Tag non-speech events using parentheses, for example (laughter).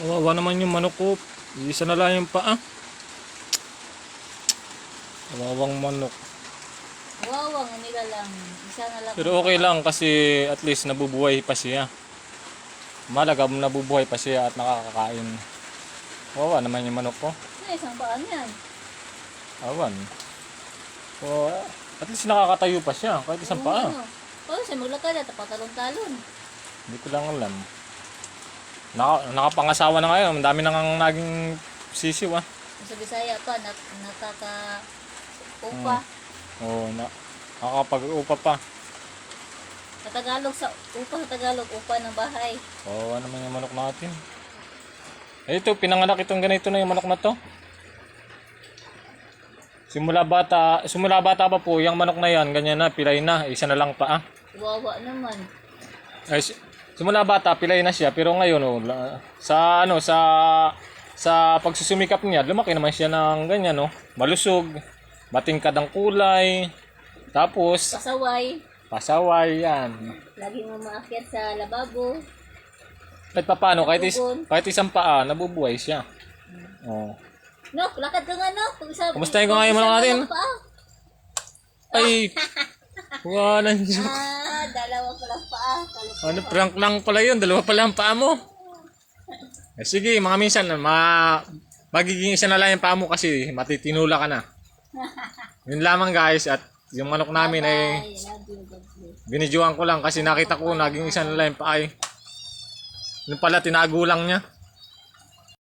Kawawa naman yung manok ko. Isa na lang yung paa. Kawawang manok. Wawang nila lang. Isa na lang. Pero okay lang kasi at least nabubuhay pa siya. Malaga nabubuhay pa siya at nakakakain. Kawawa naman yung manok ko. Ano isang baan yan? Awan. So, at least nakakatayo pa siya kahit isang Oo, paa. Ano? Paano siya maglakad at patalon-talon? Hindi ko lang alam. Naka, nakapangasawa na ngayon. Ang dami nang naging sisiw ah. Sa Bisaya pa, nat nakaka... Upa. Oo, na, nakakapag-upa pa. Sa Tagalog, sa upa sa Tagalog, upa ng bahay. Oo, ano naman yung manok natin. Eh, ito, pinanganak itong ganito na yung manok na to. Simula bata, simula bata pa po, yung manok na yan, ganyan na, pilay na, isa na lang pa ah. Wawa naman. Ay, simula bata, pilay na siya, pero ngayon, oh, sa ano, sa sa pagsusumikap niya, lumaki naman siya ng ganyan, no? Malusog, matingkad ang kulay, tapos, Pasaway. pasaway, yan. Lagi mo maakyat sa lababo. Kahit pa paano, kahit, is, kahit isang paa, nabubuhay siya. Oh. No, lakad ka nga no. Pag isa, Kumustahin ko nga yung pag mga isa natin? Ay, (laughs) wala niyo. Ah, Ano, prank lang pala yun. Dalawa pala ang paa mo. Eh, sige, mga minsan, ma magiging isa na lang yung paa mo kasi matitinula ka na. Yun lamang guys, at yung manok namin ay bless. binidyoan ko lang kasi nakita ko naging isa na lang yung paa eh. Yun pala, tinago lang niya.